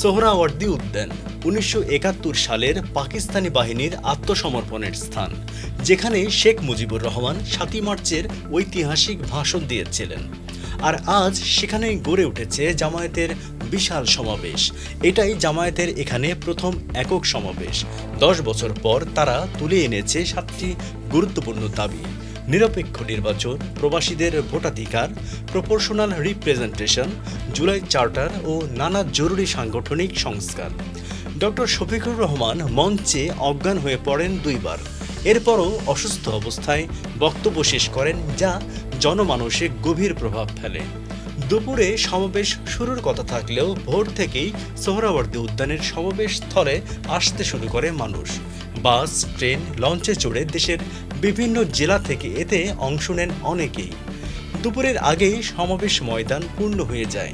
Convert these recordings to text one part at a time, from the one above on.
সোহরাওয়ার্দী উদ্যান, উনিশশো একাত্তর সালের পাকিস্তানি বাহিনীর আত্মসমর্পণের স্থান, যেখানে শেখ মুজিবুর রহমান সাতই মার্চের ঐতিহাসিক ভাষণ দিয়েছিলেন। আর আজ সেখানেই গড়ে উঠেছে জামায়াতের বিশাল সমাবেশ। এটাই জামায়াতের এখানে প্রথম একক সমাবেশ। দশ বছর পর তারা তুলে এনেছে সাতটি গুরুত্বপূর্ণ দাবি। নিরপেক্ষ নির্বাচন, প্রবাসীদের ভোটাধিকার প্রপোর্শনাল রিপ্রেজেন্টেশন জুলাই চার্টার ও নানা জরুরি সাংগঠনিক সংস্কার। ডক্টর শফিকুর রহমান মঞ্চে অজ্ঞান হয়ে পড়েন দুইবার। এরপরও অসুস্থ অবস্থায় বক্তব্য শেষ করেন যা জনমানসে গভীর প্রভাব ফেলে। দুপুরে সমাবেশ শুরুর কথা থাকলেও ভোর থেকেই সোহরাওয়ার্দী উদ্যানের সমাবেশ স্থলে আসতে শুরু করে মানুষ। বাস, ট্রেন, লঞ্চে চড়ে দেশের বিভিন্ন জেলা থেকে এতে অংশ নেন অনেকেই। দুপুরের আগেই সমাবেশ ময়দান পূর্ণ হয়ে যায়।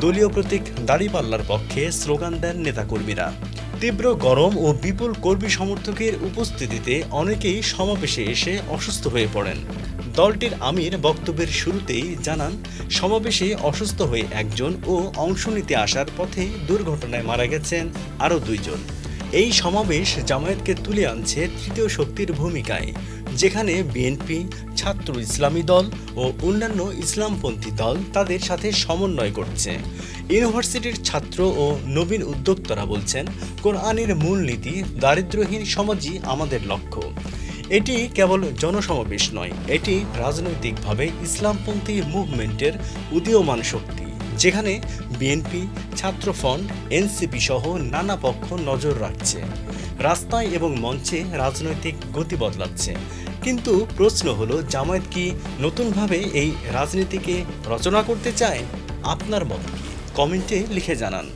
দলীয় প্রতীক দাড়িপাল্লার পক্ষে স্লোগান দেন নেতাকর্মীরা। তীব্র গরম ও বিপুল কর্মী সমর্থকের উপস্থিতিতে অনেকেই সমাবেশে এসে অসুস্থ হয়ে পড়েন। দলটির আমির বক্তব্যের শুরুতেই জানান, সমাবেশে অসুস্থ হয়ে একজন ও অংশ নিতে আসার পথে দুর্ঘটনায় মারা গেছেন আরও দুইজন। এই সমাবেশ জামায়াতকে তুলে আনছে তৃতীয় শক্তির ভূমিকায়। যেখানে বিএনপি ছাত্র ইসলামী দল ও অন্যান্য ইসলামপন্থী দল তাদের সাথে সমন্বয় করছে। ইউনিভার্সিটির ছাত্র ও নবীন উদ্যোক্তারা বলছেন, কোরআনের মূলনীতি দারিদ্র্যহীন সমাজই আমাদের লক্ষ্য। এটি কেবল জনসমাবেশ নয়, এটি রাজনৈতিকভাবে ইসলামপন্থী মুভমেন্টের উদীয়মান শক্তি। যেখানে বিএনপি ছাত্র ফ্রন্ট এনসিপি সহ নানা পক্ষ নজর রাখছে। রাস্তায় এবং মঞ্চে রাজনৈতিক গতি বদলাচ্ছে। কিন্তু প্রশ্ন হলো, জামায়াত কি নতুনভাবে এই রাজনীতিকে রচনা করতে চায়? আপনার মত কমেন্টে লিখে জানান।